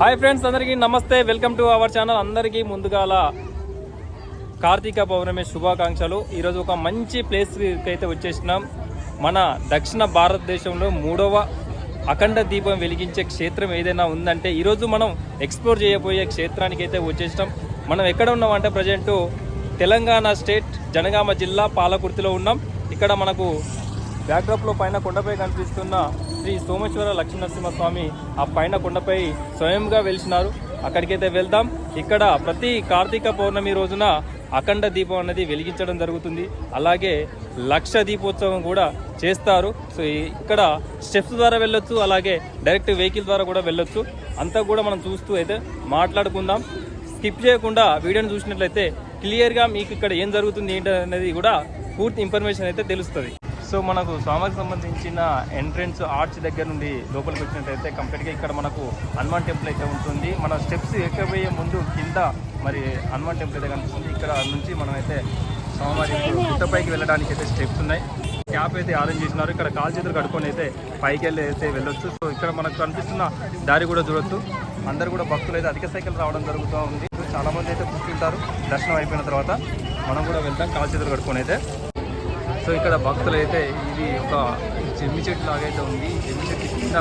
Hi friends అందరికీ నమస్తే. Welcome to our channel. అందరికీ ముందుగాల కార్తీక పౌర్ణమి శుభాకాంక్షలు. ఈరోజు ఒక మంచి ప్లేస్కి అయితే వచ్చేసినాం. మన దక్షిణ భారతదేశంలో మూడవ అఖండ దీపం వెలిగించే క్షేత్రం ఏదైనా ఉందంటే ఈరోజు మనం ఎక్స్ప్లోర్ చేయబోయే క్షేత్రానికి అయితే వచ్చేసినాం. మనం ఎక్కడ ఉన్నామంటే ప్రజెంటు తెలంగాణ స్టేట్ జనగామ జిల్లా పాలకుర్తిలో ఉన్నాం. ఇక్కడ మనకు బ్యాక్డ్రాప్లో పైన కొండపై కనిపిస్తున్న శ్రీ సోమేశ్వర లక్ష్మీనరసింహస్వామి ఆ పైన కొండపై స్వయంగా వెలిచినారు అక్కడికైతే వెళ్దాం. ఇక్కడ ప్రతి కార్తీక పౌర్ణమి రోజున అఖండ దీపం అనేది వెలిగించడం జరుగుతుంది. అలాగే లక్ష దీపోత్సవం కూడా చేస్తారు. సో ఇక్కడ స్టెప్స్ ద్వారా వెళ్ళొచ్చు అలాగే డైరెక్ట్ వెహికల్ ద్వారా కూడా వెళ్ళొచ్చు. అంతా కూడా మనం చూస్తూ అయితే మాట్లాడుకుందాం. స్కిప్ చేయకుండా వీడియోని చూసినట్లయితే క్లియర్గా మీకు ఇక్కడ ఏం జరుగుతుంది ఏంటి అనేది కూడా పూర్తి ఇన్ఫర్మేషన్ అయితే తెలుస్తుంది. సో మనకు స్వామికి సంబంధించిన ఎంట్రన్స్ ఆర్చ్ దగ్గర నుండి లోపలికి వచ్చినట్టయితే కంప్లీట్గా ఇక్కడ మనకు హనుమాన్ టెంపుల్ అయితే ఉంటుంది. మన స్టెప్స్ ఎక్కబోయే ముందు కింద మరి హనుమాన్ టెంపుల్ అయితే కనిపిస్తుంది. ఇక్కడ నుంచి మనమైతే స్వామివారి గుట్టపైకి వెళ్ళడానికి అయితే స్టెప్స్ ఉన్నాయి. క్యాప్ అయితే అరేంజ్ చేసినారు. ఇక్కడ కాలు చేతులు కట్టుకొని అయితే పైకి వెళ్ళి అయితే వెళ్ళొచ్చు. సో ఇక్కడ మనకు కనిపిస్తున్న దారి కూడా చూడొచ్చు. అందరు కూడా భక్తులు అయితే అధిక సైకిల్ రావడం జరుగుతూ ఉంది. చాలా మంది అయితే కూర్చుంటారు. దర్శనం అయిపోయిన తర్వాత మనం కూడా వెళ్తాం. కాలు చేతులు కట్టుకొని అయితే. సో ఇక్కడ భక్తులు అయితే ఇది ఒక జమ్మి చెట్టు లాగైతే ఉంది. జమ్మి చెట్టు కింద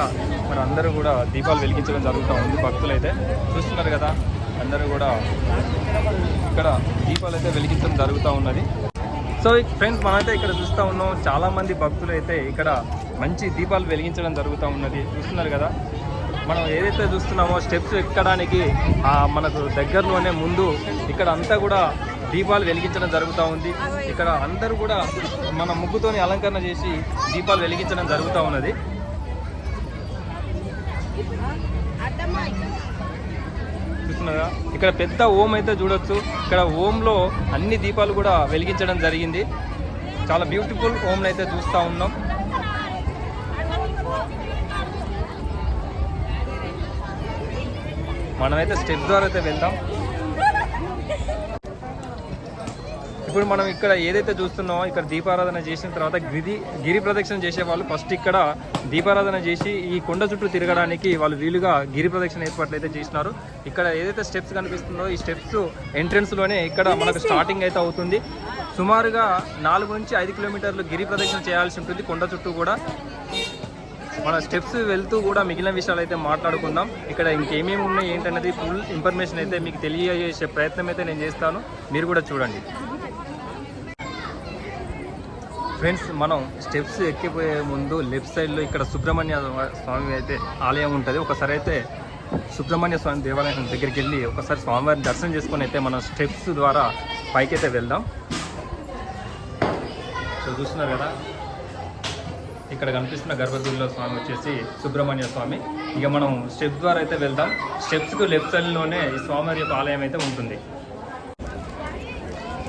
మరి అందరూ కూడా దీపాలు వెలిగించడం జరుగుతూ ఉంది భక్తులు అయితే చూస్తున్నారు కదా అందరూ కూడా ఇక్కడ దీపాలు అయితే వెలిగించడం జరుగుతూ ఉన్నది. సో ఫ్రెండ్స్ మనమైతే ఇక్కడ చూస్తూ ఉన్నాం. చాలా మంది భక్తులు అయితే ఇక్కడ మంచి దీపాలు వెలిగించడం జరుగుతూ ఉన్నది. చూస్తున్నారు కదా మనం ఏదైతే చూస్తున్నామో స్టెప్స్ ఎక్కడానికి ఆ మనకు దగ్గరలోనే ముందు ఇక్కడ అంతా కూడా దీపాలు వెలిగించడం జరుగుతూ ఉంది. ఇక్కడ అందరూ కూడా మన ముగ్గుతోని అలంకరణ చేసి దీపాలు వెలిగించడం జరుగుతూ ఉన్నది. చూస్తున్నారా? ఇక్కడ పెద్ద ఓం అయితే చూడొచ్చు. ఇక్కడ ఓంలో అన్ని దీపాలు కూడా వెలిగించడం జరిగింది. చాలా బ్యూటిఫుల్ ఓం అయితే చూస్తూ ఉన్నాం. మనమైతే స్టెప్ ద్వారా అయితే వెళ్దాం. ఇప్పుడు మనం ఇక్కడ ఏదైతే చూస్తున్నామో ఇక్కడ దీపారాధన చేసిన తర్వాత గిరి గిరి ప్రదక్షిణ చేసే వాళ్ళు ఫస్ట్ ఇక్కడ దీపారాధన చేసి ఈ కొండ చుట్టూ తిరగడానికి వాళ్ళు వీలుగా గిరి ప్రదక్షిణ ఏర్పాట్లు అయితే చేసినారు. ఇక్కడ ఏదైతే స్టెప్స్ కనిపిస్తుందో ఈ స్టెప్స్ ఎంట్రన్స్లోనే ఇక్కడ మనకు స్టార్టింగ్ అయితే అవుతుంది. సుమారుగా నాలుగు నుంచి ఐదు కిలోమీటర్లు గిరి ప్రదక్షిణ చేయాల్సి ఉంటుంది కొండ చుట్టూ కూడా. మన స్టెప్స్ వెళ్తూ కూడా మిగిలిన విషయాలు అయితే మాట్లాడుకుందాం. ఇక్కడ ఇంకేమేమి ఉన్నాయి ఏంటనేది ఫుల్ ఇన్ఫర్మేషన్ అయితే మీకు తెలియజేసే ప్రయత్నం అయితే నేను చేస్తాను. మీరు కూడా చూడండి. ఫ్రెండ్స్ మనం స్టెప్స్ ఎక్కిపోయే ముందు లెఫ్ట్ సైడ్లో ఇక్కడ సుబ్రహ్మణ్య స్వామి అయితే ఆలయం ఉంటుంది. ఒకసారి అయితే సుబ్రహ్మణ్య స్వామి దేవాలయం దగ్గరికి వెళ్ళి ఒకసారి స్వామివారిని దర్శనం చేసుకొని అయితే మనం స్టెప్స్ ద్వారా పైకైతే వెళ్దాం. సో చూస్తున్నారు కదా? ఇక్కడ కనిపిస్తున్న గర్భగుడిలో స్వామి వచ్చేసి సుబ్రహ్మణ్య స్వామి. ఇక మనం స్టెప్ ద్వారా అయితే వెళ్దాం. స్టెప్స్కు లెఫ్ట్ సైడ్లోనే ఈ స్వామివారి యొక్క ఆలయం అయితే ఉంటుంది.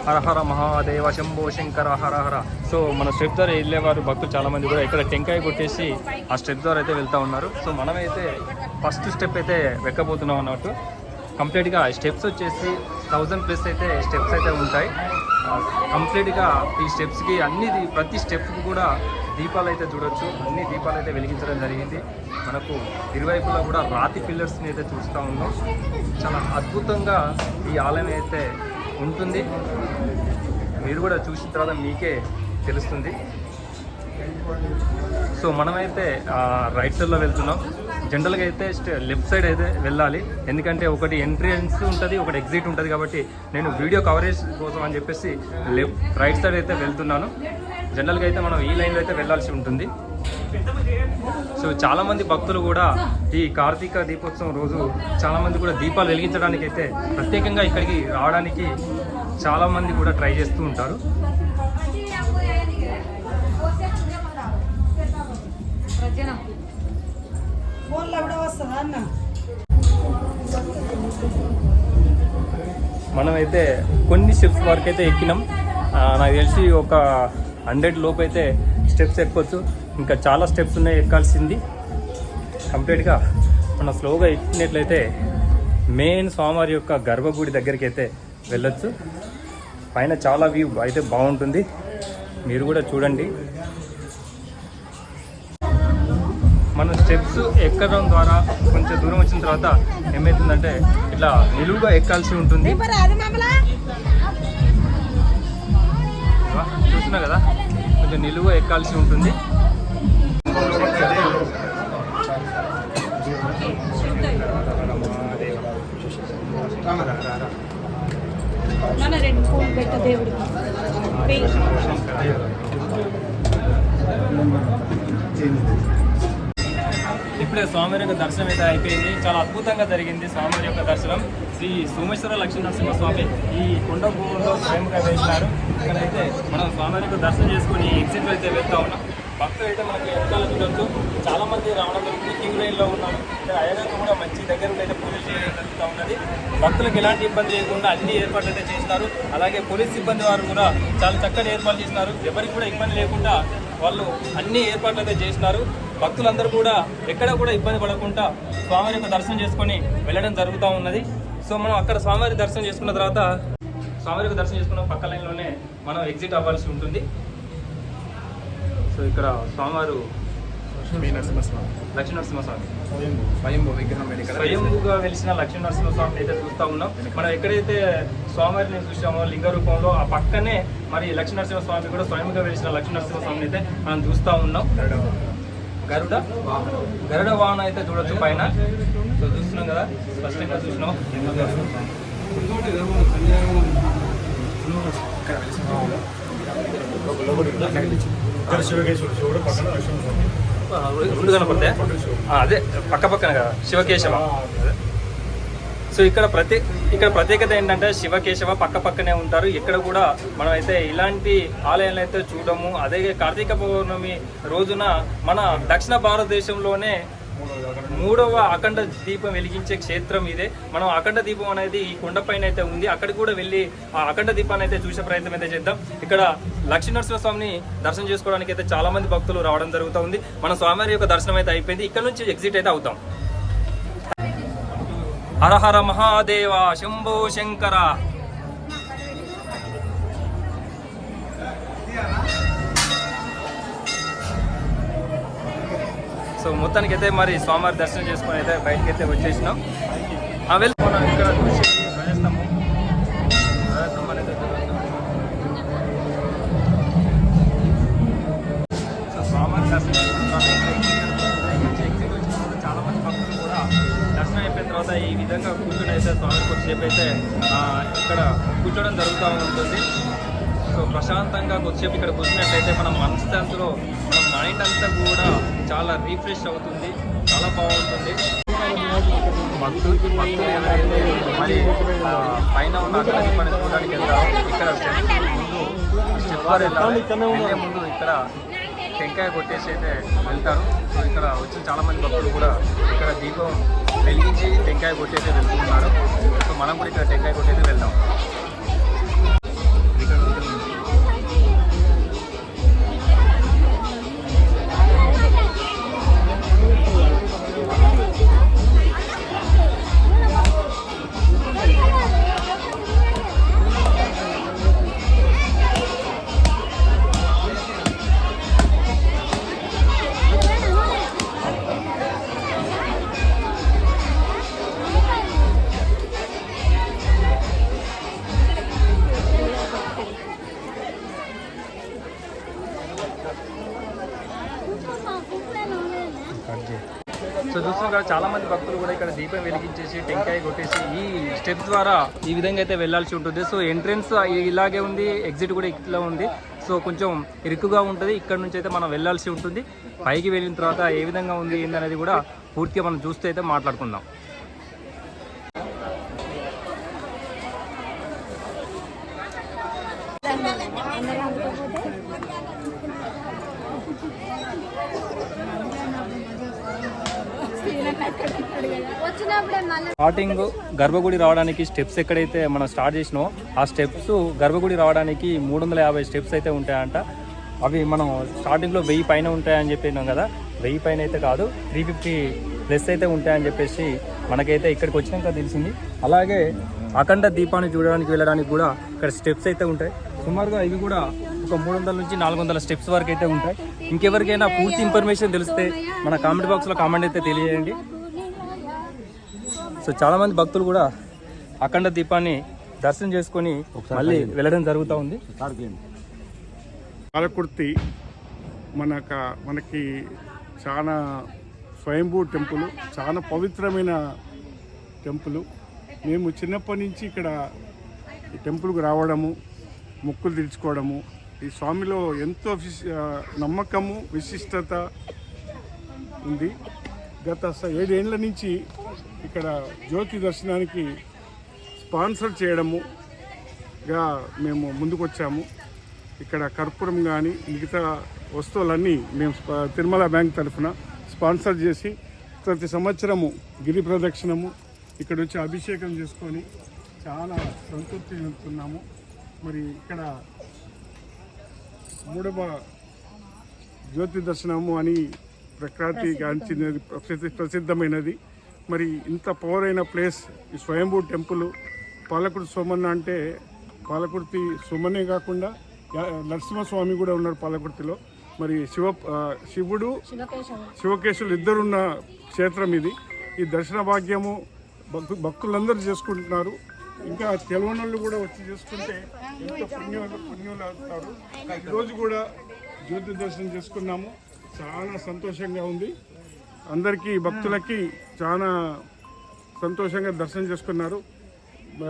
హర హర మహాదేవ శంభో శంకర హర హర. సో మన స్టెప్ ద్వారా వెళ్ళేవారు భక్తులు చాలామంది కూడా ఇక్కడ టెంకాయ కొట్టేసి ఆ స్టెప్ ద్వారా అయితే వెళ్తూ ఉన్నారు. సో మనమైతే ఫస్ట్ స్టెప్ అయితే వెక్కబోతున్నాం అన్నట్టు. కంప్లీట్గా స్టెప్స్ వచ్చేసి థౌజండ్ ప్లస్ అయితే స్టెప్స్ అయితే ఉంటాయి. కంప్లీట్గా ఈ స్టెప్స్కి అన్ని ప్రతి స్టెప్కి కూడా దీపాలు అయితే చూడొచ్చు. అన్ని దీపాలు అయితే వెలిగించడం జరిగింది. మనకు ఇరువైపులా కూడా రాతి పిల్లర్స్ని అయితే చూస్తూ ఉన్నాం. చాలా అద్భుతంగా ఈ ఆలయం అయితే ఉంటుంది. మీరు కూడా చూసిన తర్వాత మీకే తెలుస్తుంది. సో మనమైతే రైట్ సైడ్లో వెళ్తున్నాం. జనరల్గా అయితే స్టే- లెఫ్ట్ సైడ్ అయితే వెళ్ళాలి. ఎందుకంటే ఒకటి ఎంట్రన్స్ ఉంటుంది ఒకటి ఎగ్జిట్ ఉంటుంది కాబట్టి నేను వీడియో కవరేజ్ కోసం అని చెప్పేసి లెఫ్ట్ రైట్ సైడ్ అయితే వెళ్తున్నాను. జనరల్గా అయితే మనం ఈ లైన్లో అయితే వెళ్ళాల్సి ఉంటుంది. సో చాలా మంది భక్తులు కూడా ఈ కార్తీక దీపోత్సవం రోజు చాలా మంది కూడా దీపాలు వెలిగించడానికి అయితే ప్రత్యేకంగా ఇక్కడికి రావడానికి చాలా మంది కూడా ట్రై చేస్తూ ఉంటారు. మనమైతే కొన్ని స్టెప్స్ వరకు అయితే ఎక్కినాం నాకు తెలిసి ఒక హండ్రెడ్ లోపు అయితే స్టెప్స్ ఎక్కొచ్చు. ఇంకా చాలా స్టెప్స్ ఉన్నాయి ఎక్కాల్సింది. కంప్లీట్గా మనం స్లోగా ఎక్కినట్లయితే మెయిన్ స్వామివారి యొక్క గర్భగుడి దగ్గరికి అయితే వెళ్ళొచ్చు. పైన చాలా వ్యూ అయితే బాగుంటుంది. మీరు కూడా చూడండి. మనం స్టెప్స్ ఎక్కడం ద్వారా కొంచెం దూరం వచ్చిన తర్వాత ఏమవుతుందంటే ఇట్లా నిలువుగా ఎక్కాల్సి ఉంటుంది. చూస్తున్నా కదా? కొంచెం నిలువుగా ఎక్కాల్సి ఉంటుంది. మన రెండు పెట్ట దేవుడికి. ఇప్పుడే స్వామివారి యొక్క దర్శనం అయితే అయిపోయింది. చాలా అద్భుతంగా జరిగింది స్వామివారి యొక్క దర్శనం. శ్రీ సోమేశ్వర లక్ష్మీ నరసింహస్వామి ఈ కొండ భూములో స్వయంగా వేసినారు. ఇక్కడైతే మనం స్వామివారి యొక్క దర్శనం చేసుకుని ఎగ్జిట్లో అయితే వెళ్తా ఉన్నాం. భక్తులు అయితే మనకి వెనకాల చూడొచ్చు. చాలా మంది రావడం జరుగుతుంది క్యూ లైన్లో ఉన్నారు ఇక్కడ అయ్యగారు కూడా మంచి దగ్గర అయితే పూజలు చేయడం జరుగుతూ ఉన్నది. భక్తులకు ఎలాంటి ఇబ్బంది లేకుండా అన్ని ఏర్పాట్లు అయితే చేస్తారు. అలాగే పోలీస్ సిబ్బంది వారు కూడా చాలా చక్కని ఏర్పాట్లు చేసినారు ఎవరికి కూడా ఇబ్బంది లేకుండా వాళ్ళు అన్ని ఏర్పాట్లు అయితే చేసినారు భక్తులందరూ కూడా ఎక్కడ కూడా ఇబ్బంది పడకుండా స్వామివారి యొక్క దర్శనం చేసుకొని వెళ్ళడం జరుగుతూ ఉన్నది. సో మనం అక్కడ స్వామివారి దర్శనం చేసుకున్న తర్వాత స్వామివారి దర్శనం చేసుకున్న పక్క లైన్లోనే మనం ఎగ్జిట్ అవ్వాల్సి ఉంటుంది. సో ఇక్కడ స్వామివారు లక్ష్మీ నరసింహస్వామి. లక్ష్మీ నరసింహస్వామి స్వయంభూ విగ్రహం స్వయంభూగా వెలిసిన లక్ష్మీ నరసింహస్వామిని అయితే చూస్తూ ఉన్నాం. మనం ఎక్కడైతే స్వామివారిని చూసామో లింగ రూపంలో ఆ పక్కనే మరి లక్ష్మీ నరసింహస్వామి కూడా స్వయంగా వెలిసిన లక్ష్మీ నరసింహస్వామిని అయితే మనం చూస్తూ ఉన్నాం. గరుడ గరుడ వాహనం. అయితే చూడొచ్చు పైన. సో చూస్తున్నాం కదా స్పష్టంగా చూసినాం. ఇక్కడ శివకేశ్వర శివుడు పక్కన లక్ష్మణస్వామి. ఆ, రెండు కనపడతాయి? అదే పక్క పక్కన కదా శివకేశవ. సో ఇక్కడ ప్రతి ఇక్కడ ప్రత్యేకత ఏంటంటే శివకేశవ పక్క పక్కనే ఉంటారు. ఇక్కడ కూడా మనం అయితే ఇలాంటి ఆలయాలు అయితే చూడము. అదే కార్తీక పౌర్ణమి రోజున మన దక్షిణ భారతదేశంలోనే మూడవ అఖండ దీపం వెలిగించే క్షేత్రం ఇదే. మనం అఖండ దీపం అనేది ఈ కొండపైన అయితే ఉంది. అక్కడికి కూడా వెళ్ళి ఆ అఖండ దీపాన్ని అయితే చూసే ప్రయత్నం అయితే చేద్దాం. ఇక్కడ లక్ష్మీ స్వామిని దర్శనం చేసుకోవడానికి అయితే చాలా మంది భక్తులు రావడం జరుగుతూ ఉంది. మన స్వామివారి యొక్క దర్శనం అయితే అయిపోయింది. ఇక్కడ నుంచి ఎగ్జిట్ అయితే అవుతాం. హర హర మహాదేవ శంభో శంకర. సో మొత్తానికి అయితే మరి స్వామివారి దర్శనం చేసుకొని అయితే బయటకి అయితే వచ్చేసినాం. ఆ వెళ్ళి. మనం ఇక్కడ చూసి ధ్వజస్తంభం ధ్వజస్తంభం అనేది సో స్వామివారి దర్శనం చేసుకున్న చాలా మంది భక్తులు కూడా దర్శనం అయిపోయిన తర్వాత ఈ విధంగా కూర్చొని అయితే స్వామి కొద్దిసేపు అయితే ఇక్కడ కూర్చోవడం జరుగుతూ ఉంటుంది. సో ప్రశాంతంగా కొద్దిసేపు ఇక్కడ కూర్చున్నట్లయితే మన మనశ్శాంతిలో మన మైండ్ అంతా కూడా చాలా రీఫ్రెష్ అవుతుంది చాలా బాగుంటుంది. భక్తులు ఎవరైతే మరి పైన ఉన్న అక్కడి పని చూడడానికి వెళ్తారో ఇక్కడ స్టెప్ ముందు వారు వెళ్ళాలి వెళ్ళే ముందు ఇక్కడ టెంకాయ కొట్టేసి అయితే వెళ్తారు సో ఇక్కడ వచ్చిన చాలా మంది భక్తులు కూడా ఇక్కడ దీపం వెలిగించి టెంకాయ కొట్టేసి వెళ్తున్నారు సో మనం కూడా ఇక్కడ టెంకాయ కొట్టేసి వెళ్దాం సో చూస్తున్నాం కదా చాలా మంది భక్తులు కూడా ఇక్కడ దీపం వెలిగించేసి టెంకాయ కొట్టేసి ఈ స్టెప్ ద్వారా ఈ విధంగా అయితే వెళ్ళాల్సి ఉంటుంది. సో ఎంట్రన్స్ ఇలాగే ఉంది ఎగ్జిట్ కూడా ఇట్లా ఉంది. సో కొంచెం ఇరుకుగా ఉంటుంది. ఇక్కడ నుంచి అయితే మనం వెళ్ళాల్సి ఉంటుంది. పైకి వెళ్ళిన తర్వాత ఏ విధంగా ఉంది ఏందనేది కూడా పూర్తిగా మనం చూస్తే అయితే మాట్లాడుకుందాం. స్టార్టింగ్ గర్భగుడి రావడానికి స్టెప్స్ ఎక్కడైతే మనం స్టార్ట్ చేసినో ఆ స్టెప్స్ గర్భగుడి రావడానికి మూడు వందల యాభై స్టెప్స్ అయితే ఉంటాయంట. అవి మనం స్టార్టింగ్లో వెయ్యి పైన ఉంటాయని చెప్పినాం కదా వెయ్యి పైన అయితే కాదు త్రీ ఫిఫ్టీ ప్లస్ అయితే ఉంటాయని చెప్పేసి మనకైతే ఇక్కడికి వచ్చినాక తెలిసింది. అలాగే అఖండ దీపాన్ని చూడడానికి వెళ్ళడానికి కూడా ఇక్కడ స్టెప్స్ అయితే ఉంటాయి. సుమారుగా ఇవి కూడా ఒక మూడు వందల నుంచి నాలుగు వందల స్టెప్స్ వరకు అయితే ఉంటాయి. ఇంకెవరికైనా పూర్తి ఇన్ఫర్మేషన్ తెలిస్తే మన కామెంట్ బాక్స్లో కామెంట్ అయితే తెలియజేయండి. సో చాలామంది భక్తులు కూడా అఖండ దీపాన్ని దర్శనం చేసుకొని మళ్ళీ వెళ్ళడం జరుగుతూ ఉంది. పాలకుర్తి మనక మనకి చాలా స్వయంభూ టెంపుల్ చాలా పవిత్రమైన టెంపుల్. మేము చిన్నప్పటి నుంచి ఇక్కడ ఈ టెంపుల్కి రావడము మొక్కులు తీర్చుకోవడము ఈ స్వామిలో ఎంతో నమ్మకము విశిష్టత ఉంది. గత స- ఏడేళ్ళ నుంచి ఇక్కడ జ్యోతి దర్శనానికి స్పాన్సర్ చేయడముగా మేము ముందుకొచ్చాము. ఇక్కడ కర్పూరం కానీ మిగతా వస్తువులన్నీ మేము తిరుమల బ్యాంక్ తరఫున స్పాన్సర్ చేసి ప్రతి సంవత్సరము గిరి ప్రదక్షిణము ఇక్కడ వచ్చి అభిషేకం చేసుకొని చాలా సంతృప్తి చెందుతున్నాము. మరి ఇక్కడ మూడవ జ్యోతి దర్శనము అని ప్రఖ్యాతి గాంచినది ప్రసిద్ధి ప్రసిద్ధమైనది. మరి ఇంత పవర్ అయిన ప్లేస్ ఈ స్వయంభూ టెంపుల్ పాలకుర్తి సోమన్న అంటే పాలకుర్తి సోమనే కాకుండా నరసింహస్వామి కూడా ఉన్నారు పాలకుర్తిలో. మరి శివ శివుడు శివకేశులు ఇద్దరున్న క్షేత్రం ఇది. ఈ దర్శన భాగ్యము భక్తు భక్తులందరూ చేసుకుంటున్నారు. ఇంకా తెలియని కూడా వచ్చి చేసుకుంటే ఎంతో పుణ్యులు పుణ్యులు అవుతారు ఈరోజు కూడా జ్యోతి దర్శనం చేసుకున్నాము. చాలా సంతోషంగా ఉంది. అందరికీ భక్తులకి చాలా సంతోషంగా దర్శనం చేసుకున్నారు.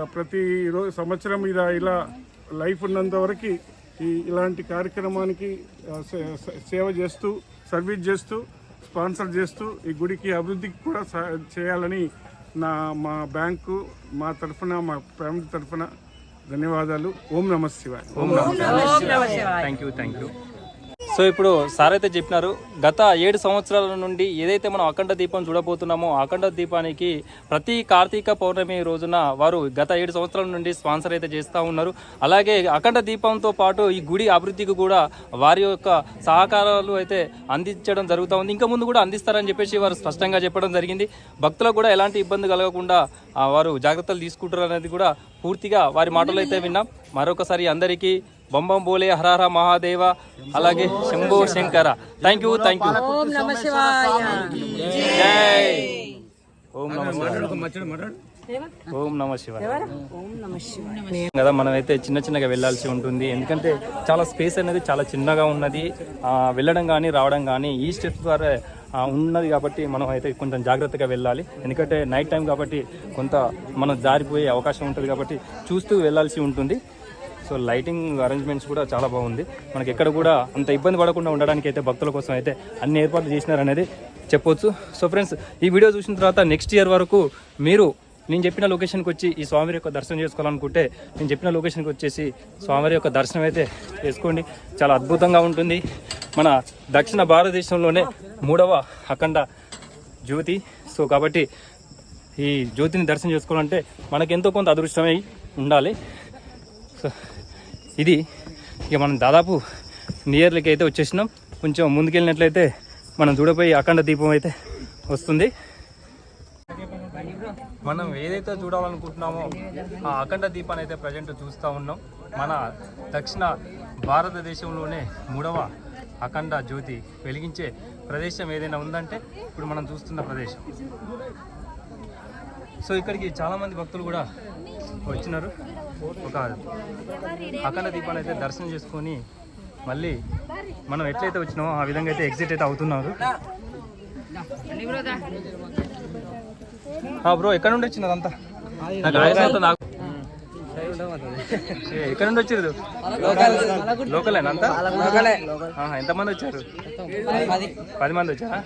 ప్రతి రోజు సంవత్సరం ఇలా ఇలా లైఫ్ ఉన్నంత వరకు ఈ ఇలాంటి కార్యక్రమానికి సే- సేవ చేస్తూ సర్వీస్ చేస్తూ స్పాన్సర్ చేస్తూ ఈ గుడికి అభివృద్ధికి కూడా చేయాలని నా మా బ్యాంకు మా తరఫున మా ఫ్యామిలీ తరఫున ధన్యవాదాలు. ఓం నమ శివాయ. ఓం thank you thank you so ఇప్పుడు సార్ అయితే చెప్పినారు గత ఏడు సంవత్సరాల నుండి ఏదైతే మనం అఖండ దీపం చూడబోతున్నామో అఖండ దీపానికి ప్రతి కార్తీక పౌర్ణమి రోజున వారు గత ఏడు సంవత్సరాల నుండి స్పాన్సర్ అయితే చేస్తూ ఉన్నారు. అలాగే అఖండ దీపంతో పాటు ఈ గుడి అభివృద్ధికి కూడా వారి యొక్క సహకారాలు అయితే అందించడం జరుగుతూ ఉంది. ఇంకా ముందు కూడా అందిస్తారని చెప్పేసి వారు స్పష్టంగా చెప్పడం జరిగింది. భక్తులకు కూడా ఎలాంటి ఇబ్బంది కలగకుండా వారు జాగ్రత్తలు తీసుకుంటారు అనేది కూడా పూర్తిగా వారి మాటలు అయితే విన్నాం. మరొకసారి అందరికీ బొంబం బోలే హరహర మహాదేవ అలాగే Shambho Shankara. Thank you thank you ఓం నమ ఓం నమ ఓం నమ శివాయ. కదా మనమైతే చిన్న చిన్నగా వెళ్ళాల్సి ఉంటుంది. ఎందుకంటే చాలా స్పేస్ అనేది చాలా చిన్నగా ఉన్నది. ఆ, వెళ్ళడం కానీ రావడం కానీ ఈ స్టెప్స్ ద్వారా ఆ, ఉన్నది కాబట్టి మనం అయితే కొంచెం జాగ్రత్తగా వెళ్ళాలి. ఎందుకంటే నైట్ టైం కాబట్టి కొంత మనం జారిపోయే అవకాశం ఉంటుంది కాబట్టి చూస్తూ వెళ్ళాల్సి ఉంటుంది. సో లైటింగ్ అరేంజ్మెంట్స్ కూడా చాలా బాగుంది. మనకి ఎక్కడ కూడా అంత ఇబ్బంది పడకుండా ఉండడానికి అయితే భక్తుల కోసం అయితే అన్ని ఏర్పాట్లు చేసినారనేది చెప్పొచ్చు. సో ఫ్రెండ్స్ ఈ వీడియో చూసిన తర్వాత నెక్స్ట్ ఇయర్ వరకు మీరు నేను చెప్పిన లొకేషన్కి వచ్చి ఈ స్వామి యొక్క దర్శనం చేసుకోవాలనుకుంటే నేను చెప్పిన లొకేషన్కి వచ్చేసి స్వామి యొక్క దర్శనం అయితే చేసుకోండి. చాలా అద్భుతంగా ఉంటుంది. మన దక్షిణ భారతదేశంలోనే మూడవ అఖండ జ్యోతి. సో కాబట్టి ఈ జ్యోతిని దర్శనం చేసుకోవాలంటే మనకెంతో ఎంతో కొంత అదృష్టమై ఉండాలి. సో ఇది ఇక మనం దాదాపు నియర్లకి అయితే వచ్చేసినాం. కొంచెం ముందుకెళ్ళినట్లయితే మనం చూడపోయి అఖండ దీపం అయితే వస్తుంది. మనం ఏదైతే చూడాలనుకుంటున్నామో ఆ అఖండ దీపాన్ని అయితే ప్రజెంట్ చూస్తూ ఉన్నాం. మన దక్షిణ భారతదేశంలోనే మూడవ అఖండ జ్యోతి వెలిగించే ప్రదేశం ఏదైనా ఉందంటే ఇప్పుడు మనం చూస్తున్న ప్రదేశం. సో ఇక్కడికి చాలామంది భక్తులు కూడా వచ్చినారు. ఒక అఖండ దీపాన్ని అయితే దర్శనం చేసుకొని మళ్ళీ మనం ఎట్లయితే వచ్చినామో ఆ విధంగా అయితే ఎగ్జిట్ అయితే అవుతున్నారు. బ్రో ఎక్కడ నుండి వచ్చింది అదంతా ఎక్కడ నుండి వచ్చారు లోకలేనా అంతా? ఎంతమంది వచ్చారు? పది మంది వచ్చారా?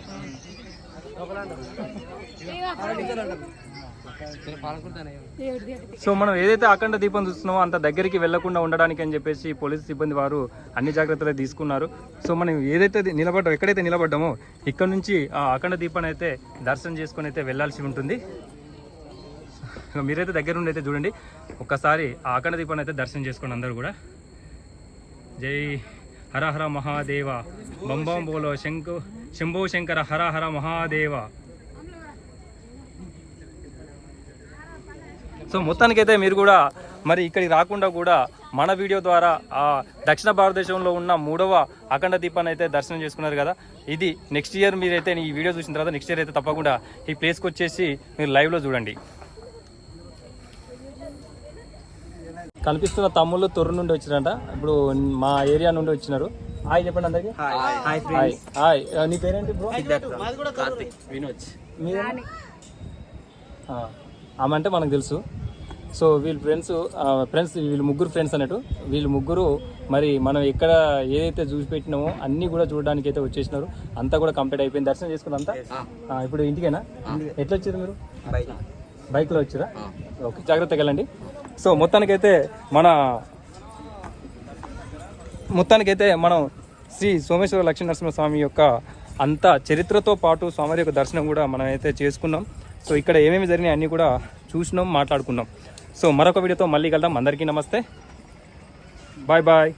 సో మనం ఏదైతే అఖండ దీపం చూస్తున్నామో అంత దగ్గరికి వెళ్ళకుండా ఉండడానికి అని చెప్పేసి పోలీసు సిబ్బంది వారు అన్ని జాగ్రత్తలు తీసుకున్నారు. సో మనం ఏదైతే ది- నిలబడ్డామో ఎక్కడైతే నిలబడ్డామో ఇక్కడ నుంచి ఆ అఖండ దీపాన్ని అయితే దర్శనం చేసుకొని అయితే వెళ్ళాల్సి ఉంటుంది. మీరైతే దగ్గర నుండి అయితే చూడండి. ఒక్కసారి ఆ అఖండ దీపాన్ని అయితే దర్శనం చేసుకోండి అందరూ కూడా. జై హర హర మహాదేవ. బంబాం బోలో శంకు శంభో శంకర హర హర మహాదేవ. సో మొత్తానికైతే మీరు కూడా మరి ఇక్కడికి రాకుండా కూడా మన వీడియో ద్వారా ఆ దక్షిణ భారతదేశంలో ఉన్న మూడవ అఖండ దీపాన్ని అయితే దర్శనం చేసుకున్నారు కదా. ఇది నెక్స్ట్ ఇయర్ మీరైతే ఈ వీడియో చూసిన తర్వాత నెక్స్ట్ ఇయర్ అయితే తప్పకుండా ఈ ప్లేస్కి వచ్చేసి మీరు లైవ్లో చూడండి. కనిపిస్తున్న తమ్ముళ్ళు తొర్రు నుండి వచ్చిరంట. ఇప్పుడు మా ఏరియా నుండి వచ్చినారు. హాయ్ చెప్పండి అందరికి. హాయ్ హాయ్ నీ పేరేంటి బ్రో? ఆ, ఆమె అంటే మనకు తెలుసు. సో వీళ్ళ ఫ్రెండ్స్ ఫ్రెండ్స్ వీళ్ళు ముగ్గురు ఫ్రెండ్స్ అన్నట్టు వీళ్ళు ముగ్గురు మరి మనం ఎక్కడ ఏదైతే చూసి పెట్టినామో అన్నీ కూడా చూడడానికి అయితే వచ్చేసినారు. అంతా కూడా కంప్లీట్ అయిపోయింది. దర్శనం చేసుకున్న అంతా? ఆ, ఇప్పుడు ఇంటికేనా? ఎట్లా వచ్చారు మీరు? బైక్లో వచ్చారా? ఓకే జాగ్రత్తగా వెళ్ళండి. సో మొత్తానికైతే మన మొత్తానికైతే మనం శ్రీ సోమేశ్వర లక్ష్మీ నరసింహస్వామి యొక్క అంత చరిత్రతో పాటు స్వామి యొక్క దర్శనం కూడా మనం అయితే చేసుకున్నాం. సో ఇక్కడ ఏమేమి జరిగినాయి అన్నీ కూడా చూసినాం మాట్లాడుకున్నాం. సో మరొక వీడియోతో మళ్ళీ కలుద్దాం. అందరికీ నమస్తే. Bye bye.